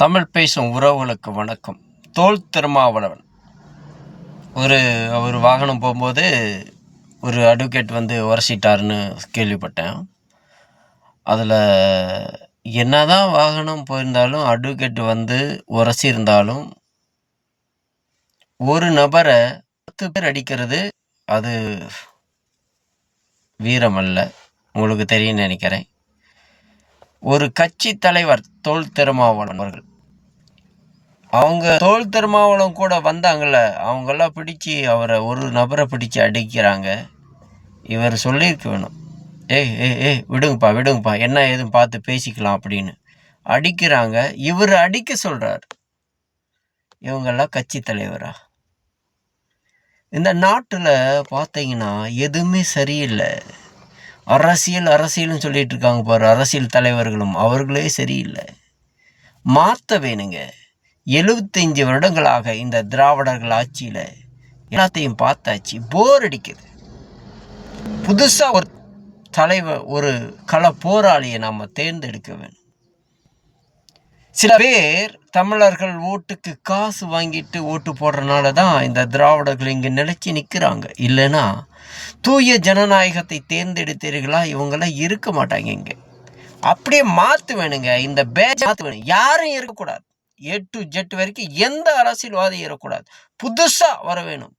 தமிழ் பேசும் உறவுகளுக்கு வணக்கம். தோல் திருமாவளவன். ஒரு அவர் வாகனம் போகும்போது ஒரு அட்வொகேட் வந்து உரசிட்டாருன்னு கேள்விப்பட்டேன். அதில் என்ன தான் வாகனம் போயிருந்தாலும் அட்வொகேட் வந்து உரசியிருந்தாலும் ஒரு நபரை பத்து பேர் அடிக்கிறது அது வீரம் அல்ல உங்களுக்கு தெரியும்னு நினைக்கிறேன். ஒரு கட்சி தலைவர் தோல் திருமாவளவன் அவர்கள். அவங்க தோல் திருமாவளம் கூட வந்தாங்கள்ல அவங்கெல்லாம் பிடிச்சி அவரை ஒரு நபரை பிடிச்சி அடிக்கிறாங்க. இவர் சொல்லியிருக்க வேணும். ஏய் ஏய் ஏய் விடுங்கப்பா விடுங்கப்பா என்ன ஏதுன்னு பார்த்து பேசிக்கலாம் அப்படின்னு. அடிக்கிறாங்க. இவர் அடிக்க சொல்கிறார் இவங்கெல்லாம் கட்சி தலைவரா? இந்த நாட்டில் பார்த்தீங்கன்னா எதுவுமே சரியில்லை. அரசியல் அரசியல்னு சொல்லிட்டு இருக்காங்க பாரு அரசியல் தலைவர்களும். அவர்களே சரியில்லை. மாற்ற வேணுங்க. எழுபத்தஞ்சு வருடங்களாக இந்த திராவிடர்கள் ஆட்சியில் எல்லாத்தையும் பார்த்தாச்சு. போர் அடிக்குது. புதுசாக ஒரு தலைவர் ஒரு கள போராளியை நாம் தேர்ந்தெடுக்க வேணும். சில பேர் தமிழர்கள் ஓட்டுக்கு காசு வாங்கிட்டு ஓட்டு போடுறனால தான் இந்த திராவிடர்கள் இங்கே நிலச்சி நிற்கிறாங்க. இல்லைன்னா தூய ஜனநாயகத்தை தேர்ந்தெடுத்தீர்களா? இவங்கெல்லாம் இருக்க மாட்டாங்க இங்கே. அப்படியே மாற்று வேணுங்க. இந்த பேஜ் மாற்று வேணும். யாரும் இருக்கக்கூடாது. ஏ டு ஜெட் வரைக்கும் எந்த அரசியல்வாதியும் இருக்கக்கூடாது. புதுசாக வர வேணும்.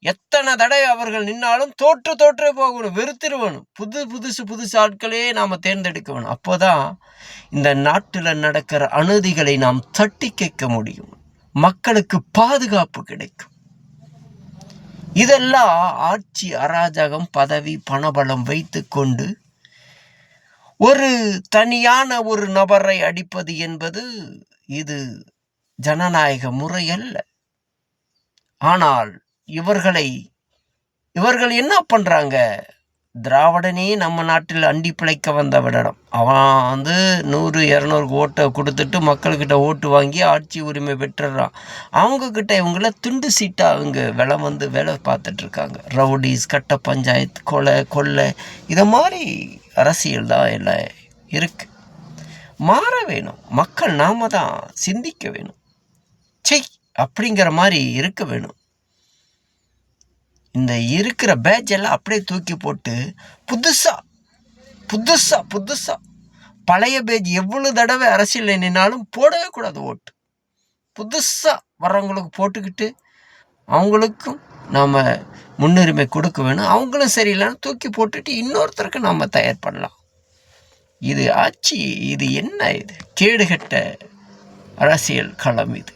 எத்தனை தடவை அவர்கள் நின்னாலும் தோற்று தோற்றே போகணும் வெறுத்துருவணும். புது புதுசு புதுசு ஆட்களே நாம் தேர்ந்தெடுக்க வேணும் அப்போதான் இந்த நாட்டில் நடக்கிற அநீதிகளை நாம் தட்டி கேட்க முடியும். மக்களுக்கு பாதுகாப்பு கிடைக்கும். இதெல்லாம் ஆட்சி அராஜகம் பதவி பணபலம் வைத்துக்கொண்டு ஒரு தனியான ஒரு நபரை அடிப்பது என்பது இது ஜனநாயக முறை அல்ல. ஆனால் இவர்களை இவர்கள் என்ன பண்ணுறாங்க திராவிடனே நம்ம நாட்டில் அண்டி பிழைக்க வந்த விடடம். அவன் வந்து நூறு இரநூறு ஓட்டை கொடுத்துட்டு மக்கள்கிட்ட ஓட்டு வாங்கி ஆட்சி உரிமை பெற்றுடுறான் அவங்கக்கிட்ட இவங்கள துண்டு சீட்டாக அவங்க விலை வந்து வேலை பார்த்துட்ருக்காங்க ரவுடிஸ் கட்ட பஞ்சாயத்து கொலை கொள்ளை இதை மாதிரி அரசியல் தான் எல்லாம் இருக்குது மாற வேணும். மக்கள் நாம தான் சிந்திக்க வேணும். செய் அப்படிங்கிற மாதிரி இருக்க வேணும். இந்த இருக்கிற பேட்ச் எல்லாம் அப்படியே தூக்கி போட்டு புதுசாக புதுசாக புதுசாக பழைய பேஜ் எவ்வளோ தடவை அரசியலில் நின்னாலும் போடவே கூடாது ஓட்டு. புதுசாக வர்றவங்களுக்கு போட்டுக்கிட்டு அவங்களுக்கும் நாம் முன்னுரிமை கொடுக்க வேணும். அவங்களும் சரியில்லைன்னு தூக்கி போட்டுட்டு இன்னொருத்தருக்கு நாம் தயார் பண்ணலாம். இது ஆட்சி இது என்ன இது? கேடுகட்ட அரசியல் களம் இது.